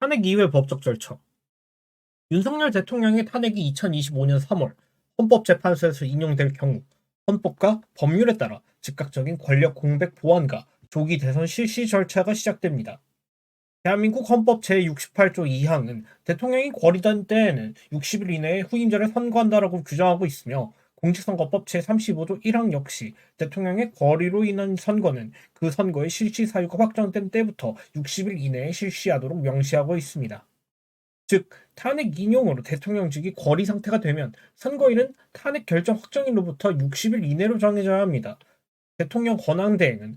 탄핵 이후의 법적 절차. 윤석열 대통령의 탄핵이 2025년 3월 헌법재판소에서 인용될 경우 헌법과 법률에 따라 즉각적인 권력 공백 보완과 조기 대선 실시 절차가 시작됩니다. 대한민국 헌법 제68조 2항은 대통령이 권리된 때에는 60일 이내에 후임자를 선거한다라고 규정하고 있으며 공직선거법 제35조 1항 역시 대통령의 권리로 인한 선거는 그 선거의 실시 사유가 확정된 때부터 60일 이내에 실시하도록 명시하고 있습니다. 즉 탄핵 인용으로 대통령직이 권리 상태가 되면 선거일은 탄핵 결정 확정일로부터 60일 이내로 정해져야 합니다. 대통령 권한 대행은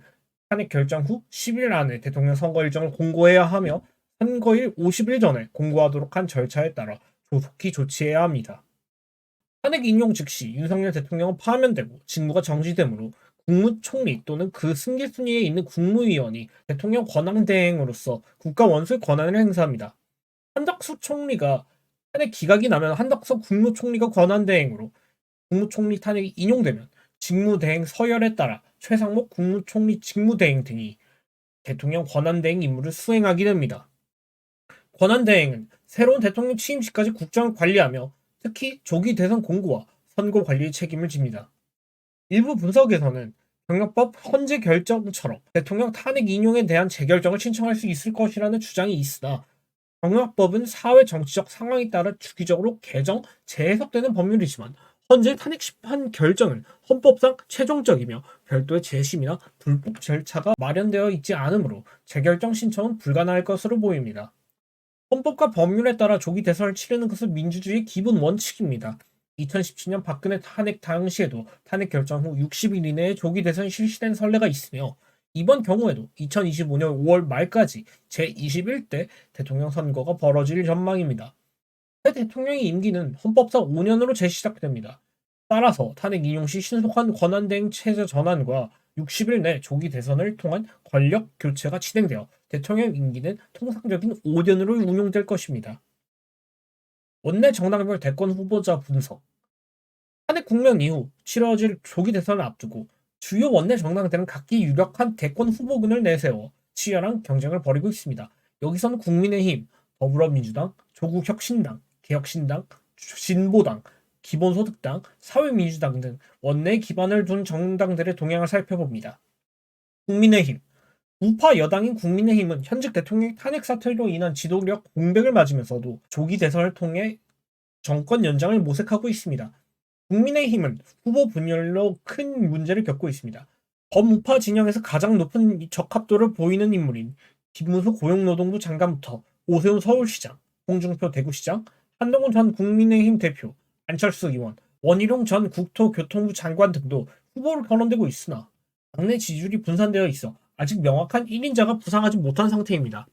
탄핵 결정 후 10일 안에 대통령 선거 일정을 공고해야 하며 선거일 50일 전에 공고하도록 한 절차에 따라 조속히 조치해야 합니다. 탄핵 인용 즉시 윤석열 대통령은 파면되고 직무가 정지되므로 국무총리 또는 그 승계 순위에 있는 국무위원이 대통령 권한 대행으로서 국가 원수의 권한을 행사합니다. 한덕수 총리가 탄핵 기각이 나면 한덕수 국무총리가 권한 대행으로 국무총리 탄핵이 인용되면 직무대행 서열에 따라 최상목 국무총리 직무대행 등이 대통령 권한대행 임무를 수행하게 됩니다. 권한대행은 새로운 대통령 취임시까지 국정을 관리하며 특히 조기 대선 공고와 선거 관리의 책임을 집니다. 일부 분석에서는 경력법 헌재 결정처럼 대통령 탄핵 인용에 대한 재결정을 신청할 수 있을 것이라는 주장이 있으나 경력법은 사회 정치적 상황에 따라 주기적으로 개정, 재해석되는 법률이지만 헌재 탄핵 심판 결정은 헌법상 최종적이며 별도의 재심이나 불복 절차가 마련되어 있지 않으므로 재결정 신청은 불가능할 것으로 보입니다. 헌법과 법률에 따라 조기 대선을 치르는 것은 민주주의의 기본 원칙입니다. 2017년 박근혜 탄핵 당시에도 탄핵 결정 후 60일 이내에 조기 대선이 실시된 선례가 있으며 이번 경우에도 2025년 5월 말까지 제21대 대통령 선거가 벌어질 전망입니다. 새 대통령의 임기는 헌법상 5년으로 재시작됩니다. 따라서 탄핵 인용 시 신속한 권한대행 체제 전환과 60일 내 조기 대선을 통한 권력 교체가 진행되어 대통령 임기는 통상적인 5년으로 운용될 것입니다. 원내 정당별 대권 후보자 분석 탄핵 국면 이후 치러질 조기 대선을 앞두고 주요 원내 정당들은 각기 유력한 대권 후보군을 내세워 치열한 경쟁을 벌이고 있습니다. 여기서는 국민의힘, 더불어민주당, 조국혁신당, 개혁신당, 진보당, 기본소득당, 사회민주당 등 원내 기반을 둔 정당들의 동향을 살펴봅니다. 국민의힘 우파 여당인 국민의힘은 현직 대통령 탄핵 사태로 인한 지도력 공백을 맞으면서도 조기 대선을 통해 정권 연장을 모색하고 있습니다. 국민의힘은 후보 분열로 큰 문제를 겪고 있습니다. 범우파 진영에서 가장 높은 적합도를 보이는 인물인 김문수 고용노동부 장관부터 오세훈 서울시장, 홍준표 대구시장, 한동훈 전 국민의힘 대표, 안철수 의원, 원희룡 전 국토교통부 장관 등도 후보로 거론되고 있으나 당내 지지율이 분산되어 있어 아직 명확한 1인자가 부상하지 못한 상태입니다.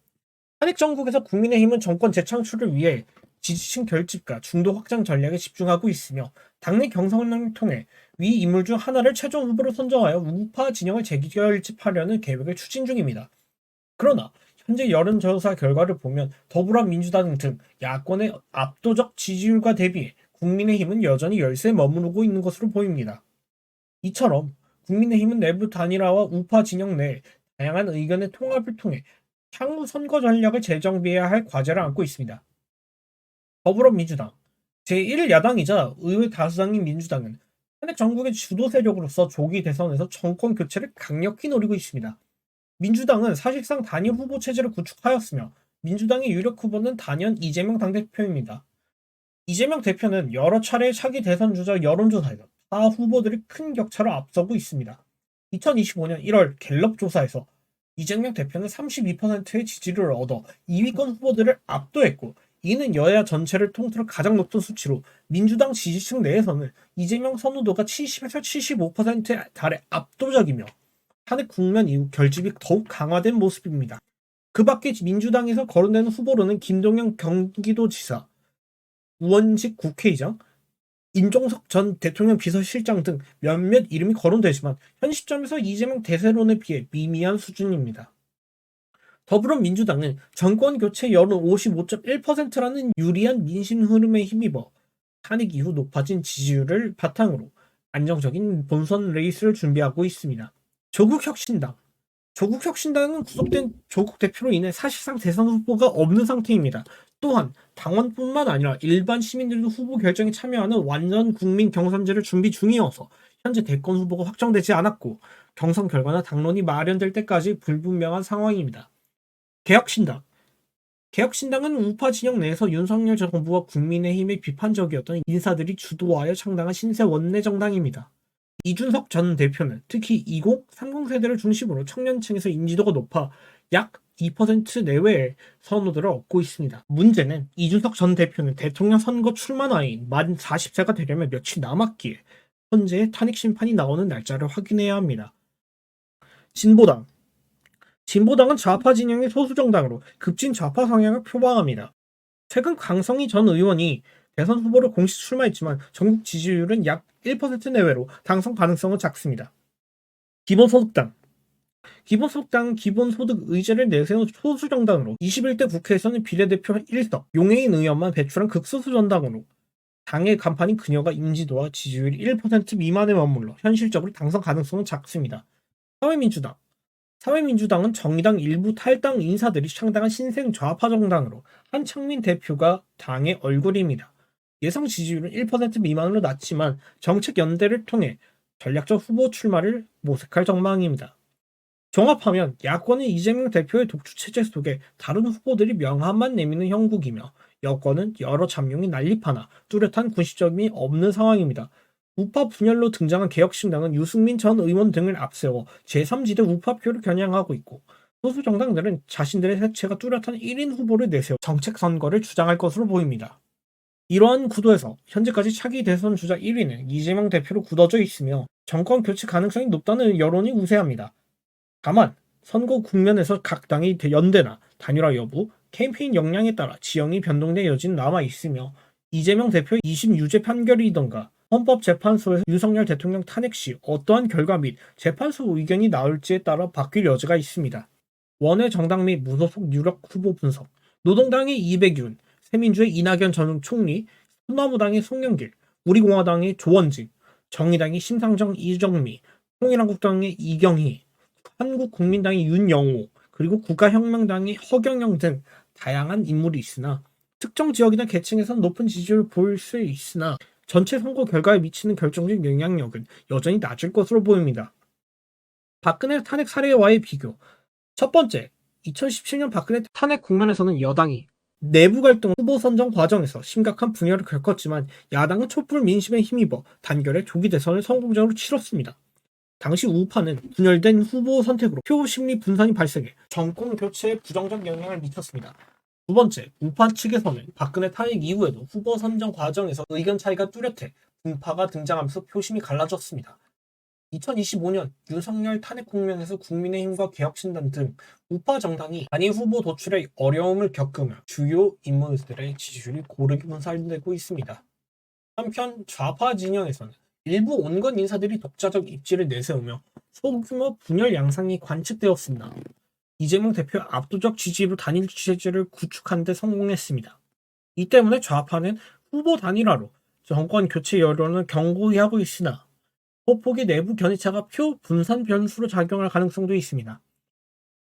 탄핵 정국에서 국민의힘은 정권 재창출을 위해 지지층 결집과 중도 확장 전략에 집중하고 있으며 당내 경선을 통해 위 인물 중 하나를 최종 후보로 선정하여 우파 진영을 재결집하려는 계획을 추진 중입니다. 그러나 현재 여론조사 결과를 보면 더불어민주당 등 야권의 압도적 지지율과 대비해 국민의힘은 여전히 열세에 머무르고 있는 것으로 보입니다. 이처럼 국민의힘은 내부 단일화와 우파 진영 내 다양한 의견의 통합을 통해 향후 선거 전략을 재정비해야 할 과제를 안고 있습니다. 더불어민주당 제1야당이자 의회 다수당인 민주당은 탄핵 정국의 주도 세력으로서 조기 대선에서 정권 교체를 강력히 노리고 있습니다. 민주당은 사실상 단일 후보 체제를 구축하였으며 민주당의 유력 후보는 단연 이재명 당대표입니다. 이재명 대표는 여러 차례 차기 대선 주자 여론조사에서 타 후보들이 큰 격차로 앞서고 있습니다. 2025년 1월 갤럽 조사에서 이재명 대표는 32%의 지지를 얻어 2위권 후보들을 압도했고 이는 여야 전체를 통틀어 가장 높은 수치로 민주당 지지층 내에서는 이재명 선호도가 70에서 75%에 달해 압도적이며 탄핵 국면 이후 결집이 더욱 강화된 모습입니다. 그 밖에 민주당에서 거론되는 후보로는 김동연 경기도지사, 우원식 국회의장, 임종석 전 대통령 비서실장 등 몇몇 이름이 거론되지만 현 시점에서 이재명 대세론에 비해 미미한 수준입니다. 더불어민주당은 정권 교체 여론 55.1%라는 유리한 민심 흐름에 힘입어 탄핵 이후 높아진 지지율을 바탕으로 안정적인 본선 레이스를 준비하고 있습니다. 조국혁신당 조국 혁신당은 구속된 조국 대표로 인해 사실상 대선 후보가 없는 상태입니다. 또한 당원뿐만 아니라 일반 시민들도 후보 결정에 참여하는 완전 국민 경선제를 준비 중이어서 현재 대권 후보가 확정되지 않았고 경선 결과나 당론이 마련될 때까지 불분명한 상황입니다. 개혁신당 개혁신당은 우파 진영 내에서 윤석열 정부와 국민의힘에 비판적이었던 인사들이 주도하여 창당한 신세 원내 정당입니다. 이준석 전 대표는 특히 20, 30 세대를 중심으로 청년층에서 인지도가 높아 약 2% 내외의 선호도를 얻고 있습니다. 문제는 이준석 전 대표는 대통령 선거 출마 나이인 만 40세가 되려면 며칠 남았기에 현재 탄핵 심판이 나오는 날짜를 확인해야 합니다. 진보당 진보당은 좌파 진영의 소수 정당으로 급진 좌파 성향을 표방합니다. 최근 강성희 전 의원이 대선 후보로 공식 출마했지만 전국 지지율은 약 1% 내외로 당선 가능성은 작습니다. 기본소득당 기본소득당은 기본소득 의제를 내세운 소수 정당으로 21대 국회에서는 비례대표 1석, 용해인 의원만 배출한 극소수 정당으로 당의 간판인 그녀가 인지도와 지지율이 1% 미만에 머물러 현실적으로 당선 가능성은 작습니다. 사회민주당 사회민주당은 정의당 일부 탈당 인사들이 창당한 신생 좌파 정당으로 한창민 대표가 당의 얼굴입니다. 예상 지지율은 1% 미만으로 낮지만 정책 연대를 통해 전략적 후보 출마를 모색할 전망입니다. 종합하면 야권은 이재명 대표의 독주 체제 속에 다른 후보들이 명함만 내미는 형국이며 여권은 여러 잠룡이 난립하나 뚜렷한 구시점이 없는 상황입니다. 우파 분열로 등장한 개혁신당은 유승민 전 의원 등을 앞세워 제3지대 우파표를 겨냥하고 있고 소수 정당들은 자신들의 색채가 뚜렷한 1인 후보를 내세워 정책 선거를 주장할 것으로 보입니다. 이러한 구도에서 현재까지 차기 대선 주자 1위는 이재명 대표로 굳어져 있으며 정권 교체 가능성이 높다는 여론이 우세합니다. 다만 선거 국면에서 각 당의 연대나 단일화 여부, 캠페인 역량에 따라 지형이 변동될 여지는 남아 있으며 이재명 대표의 2심 유죄 판결이던가 헌법재판소에서 윤석열 대통령 탄핵 시 어떠한 결과 및 재판소 의견이 나올지에 따라 바뀔 여지가 있습니다. 원외 정당 및 무소속 유력 후보 분석 노동당의 이백윤, 새민주의 이낙연 전 총리, 소나무당의 송영길, 우리공화당의 조원진, 정의당의 심상정 이정미, 통일한국당의 이경희, 한국국민당의 윤영호, 그리고 국가혁명당의 허경영 등 다양한 인물이 있으나 특정 지역이나 계층에서는 높은 지지율을 보일 수 있으나 전체 선거 결과에 미치는 결정적 영향력은 여전히 낮을 것으로 보입니다. 박근혜 탄핵 사례와의 비교. 첫 번째, 2017년 박근혜 탄핵 국면에서는 여당이 내부 갈등 후보 선정 과정에서 심각한 분열을 겪었지만 야당은 촛불 민심에 힘입어 단결의 조기 대선을 성공적으로 치렀습니다. 당시 우파는 분열된 후보 선택으로 표 심리 분산이 발생해 정권 교체에 부정적 영향을 미쳤습니다. 두 번째, 우파 측에서는 박근혜 탄핵 이후에도 후보 선정 과정에서 의견 차이가 뚜렷해 분파가 등장하면서 표심이 갈라졌습니다. 2025년 윤석열 탄핵 국면에서 국민의힘과 개혁신당 등 우파 정당이 단일 후보 도출에 어려움을 겪으며 주요 인물들의 지지율이 고르게 분산되고 있습니다. 한편 좌파 진영에서는 일부 온건 인사들이 독자적 입지를 내세우며 소규모 분열 양상이 관측되었습니다. 이재명 대표 압도적 지지로 단일 체제를 구축하는 데 성공했습니다. 이 때문에 좌파는 후보 단일화로 정권 교체 여론을 견고히 하고 있으나 소폭의 내부 견해차가 표 분산 변수로 작용할 가능성도 있습니다.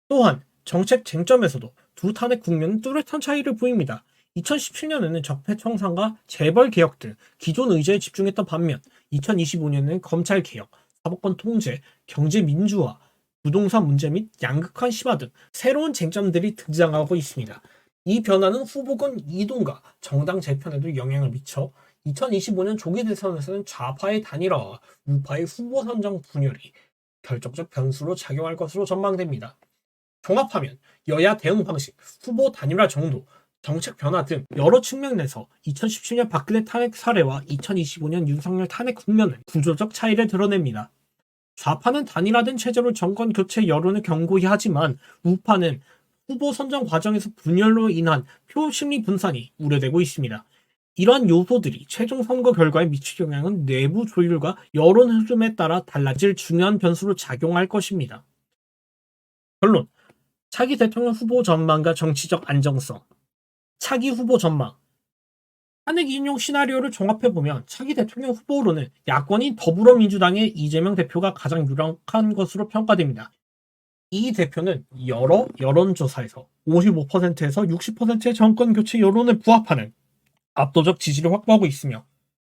또한 정책 쟁점에서도 두 탄핵 국면은 뚜렷한 차이를 보입니다. 2017년에는 적폐 청산과 재벌 개혁 등 기존 의제에 집중했던 반면 2025년에는 검찰 개혁, 사법권 통제, 경제 민주화, 부동산 문제 및 양극화 심화 등 새로운 쟁점들이 등장하고 있습니다. 이 변화는 후보군 이동과 정당 재편에도 영향을 미쳐 2025년 조기 대선에서는 좌파의 단일화와 우파의 후보 선정 분열이 결정적 변수로 작용할 것으로 전망됩니다. 종합하면 여야 대응 방식, 후보 단일화 정도, 정책 변화 등 여러 측면에서 2017년 박근혜 탄핵 사례와 2025년 윤석열 탄핵 국면은 구조적 차이를 드러냅니다. 좌파는 단일화된 체제로 정권 교체 여론을 견고히 하지만 우파는 후보 선정 과정에서 분열로 인한 표 심리 분산이 우려되고 있습니다. 이러한 요소들이 최종 선거 결과에 미칠 영향은 내부 조율과 여론 흐름에 따라 달라질 중요한 변수로 작용할 것입니다. 결론. 차기 대통령 후보 전망과 정치적 안정성. 차기 후보 전망. 탄핵 인용 시나리오를 종합해보면 차기 대통령 후보로는 야권인 더불어민주당의 이재명 대표가 가장 유력한 것으로 평가됩니다. 이 대표는 여러 여론조사에서 55%에서 60%의 정권 교체 여론에 부합하는 압도적 지지를 확보하고 있으며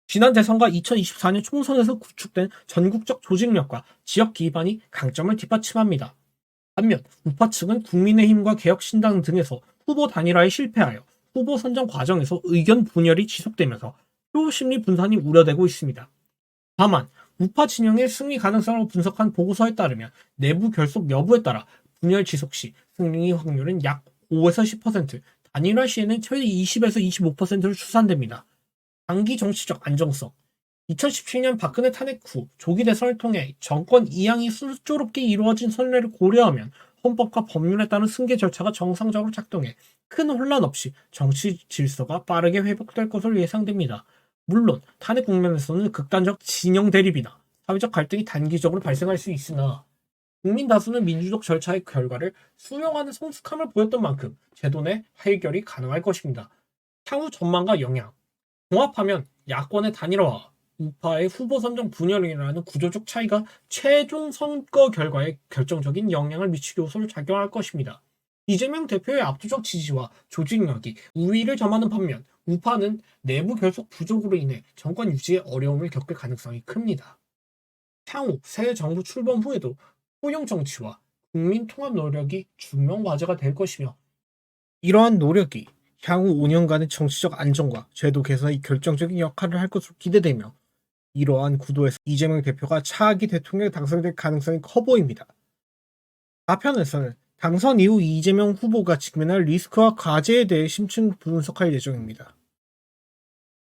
지난 대선과 2024년 총선에서 구축된 전국적 조직력과 지역 기반이 강점을 뒷받침합니다. 반면 우파 측은 국민의힘과 개혁신당 등에서 후보 단일화에 실패하여 후보 선정 과정에서 의견 분열이 지속되면서 표 심리 분산이 우려되고 있습니다. 다만 우파 진영의 승리 가능성을 분석한 보고서에 따르면 내부 결속 여부에 따라 분열 지속 시 승리 확률은 약 5에서 10%, 단일화 시에는 최대 20에서 25%로 추산됩니다. 장기 정치적 안정성 2017년 박근혜 탄핵 후 조기 대선을 통해 정권 이양이 순조롭게 이루어진 선례를 고려하면 헌법과 법률에 따른 승계 절차가 정상적으로 작동해 큰 혼란 없이 정치 질서가 빠르게 회복될 것으로 예상됩니다. 물론 탄핵 국면에서는 극단적 진영 대립이나 사회적 갈등이 단기적으로 발생할 수 있으나 국민 다수는 민주적 절차의 결과를 수용하는 성숙함을 보였던 만큼 제도 내 해결이 가능할 것입니다. 향후 전망과 영향 종합하면 야권의 단일화와 우파의 후보 선정 분열이라는 구조적 차이가 최종 선거 결과에 결정적인 영향을 미칠 요소로 작용할 것입니다. 이재명 대표의 압도적 지지와 조직력이 우위를 점하는 반면 우파는 내부 결속 부족으로 인해 정권 유지에 어려움을 겪을 가능성이 큽니다. 향후 새 정부 출범 후에도 포용 정치와 국민 통합 노력이 중요한 과제가 될 것이며 이러한 노력이 향후 5년간의 정치적 안정과 제도 개선에 결정적인 역할을 할 것으로 기대되며 이러한 구도에서 이재명 대표가 차기 대통령 당선될 가능성이 커 보입니다. 좌편에서는 당선 이후 이재명 후보가 직면할 리스크와 과제에 대해 심층 분석할 예정입니다.